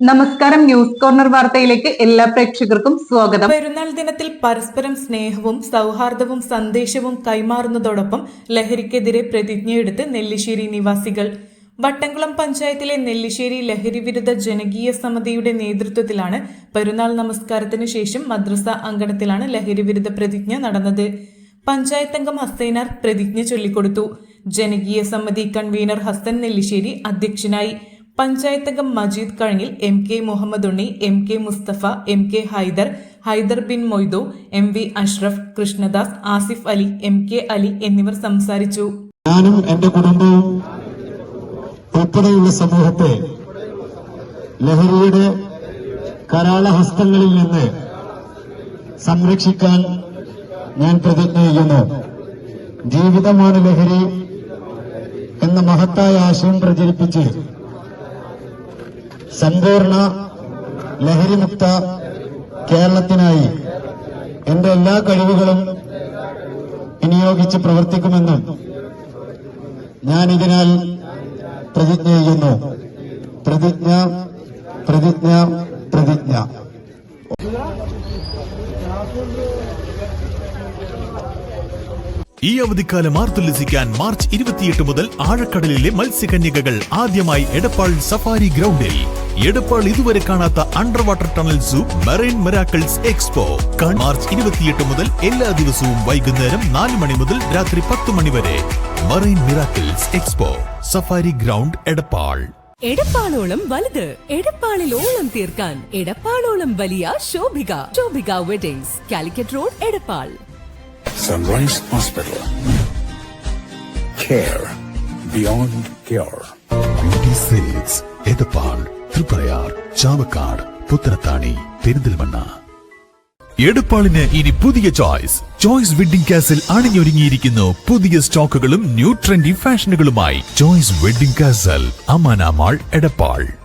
നമസ്കാരം news corner വാർത്തയിലേക്ക് എല്ലാ പ്രേക്ഷകർക്കും സ്വാഗതം. പെരുന്നാൾ ദിനത്തിൽ പരസ്പരം സ്നേഹവും സൗഹാർദ്ദവും സന്ദേശവും കൈമാറുന്നതോടൊപ്പം ലഹരിക്കെതിരെ പ്രതിജ്ഞയെടുത്ത് നെല്ലിശ്ശേരി നിവാസികൾ. വട്ടംകുളം പഞ്ചായത്തിലെ നെല്ലിശ്ശേരി ലഹരി വിരുദ്ധ ജനകീയ സമിതിയുടെ നേതൃത്വത്തിലാണ് പെരുന്നാൾ നമസ്കാരത്തിന് ശേഷം മദ്രസ അങ്കണത്തിലാണ് ലഹരി വിരുദ്ധ പ്രതിജ്ഞ നടന്നത്. പഞ്ചായത്തംഗം ഹസൈനാർ പ്രതിജ്ഞ ചൊല്ലിക്കൊടുത്തു. ജനകീയ സമിതി കൺവീനർ ഹസൻ നെല്ലിശ്ശേരി അധ്യക്ഷനായി. Panchayat Majeed കഴിഞ്ഞിൽ M K Muhammad Unni M K Mustafa M K Haider Haider bin Moidu M V Ashraf Krishnadas Asif Ali M K Ali എന്നിവർ സംസാരിച്ചു. ഞാനും എന്റെ കുടുംബവും ഉൾപ്പെടെയുള്ള സമൂഹത്തെ ലഹരിയുടെ കരാള ഹസ്തങ്ങളിൽ നിന്ന് സംരക്ഷിക്കാൻ ഞാൻ പ്രതിജ്ഞ ചെയ്യുന്നു. ജീവിതമാണ് ലഹരി എന്ന മഹത്തായ ആശയം പ്രചരിപ്പിച്ച് സമ്പൂർണ ലഹരിമുക്ത കേരളത്തിനായി എന്റെ എല്ലാ കഴിവുകളും വിനിയോഗിച്ച് പ്രവർത്തിക്കുമെന്നും ഞാൻ ഇതിനാൽ പ്രതിജ്ഞ ചെയ്യുന്നു. പ്രതിജ്ഞ പ്രതിജ്ഞ പ്രതിജ്ഞ. ഈ അവധിക്കാലം ആർത്തുല്ലസിക്കാൻ മാർച്ച് ഇരുപത്തിയെട്ട് മുതൽ ആഴക്കടലിലെ മത്സ്യകന്യകകൾ ആദ്യമായി എടപ്പാൾ സഫാരി ഗ്രൗണ്ടിൽ എടപ്പാൾ ഇതുവരെ കാണാത്ത under water tunnel zoo marine miracles expo March ഇരുപത്തിയെട്ട് മുതൽ എല്ലാ ദിവസവും വൈകുന്നേരം നാല് മണി മുതൽ രാത്രി പത്ത് മണി വരെ. Marine miracles expo safari ground Edappal. എടപ്പാളോളം വലുത്. എടപ്പാളിൽ ഓളം തീർക്കാൻ. എടപ്പാളോളം വലിയ Shobhika. Shobhika Weddings Calicut road Edappal. Sunrise Hospital care beyond care silks Triprayar Chavakkad Puthanathani Perinthalmanna. എടപ്പാളിന് ഇനി പുതിയ ചോയ്സ്. ചോയ്സ് വെഡിംഗ് കാസിൽ അണിഞ്ഞൊരുങ്ങിയിരിക്കുന്നു പുതിയ സ്റ്റോക്കുകളും new trendy ഫാഷനുകളുമായി. Choice Wedding Castle Amana mall Edappal.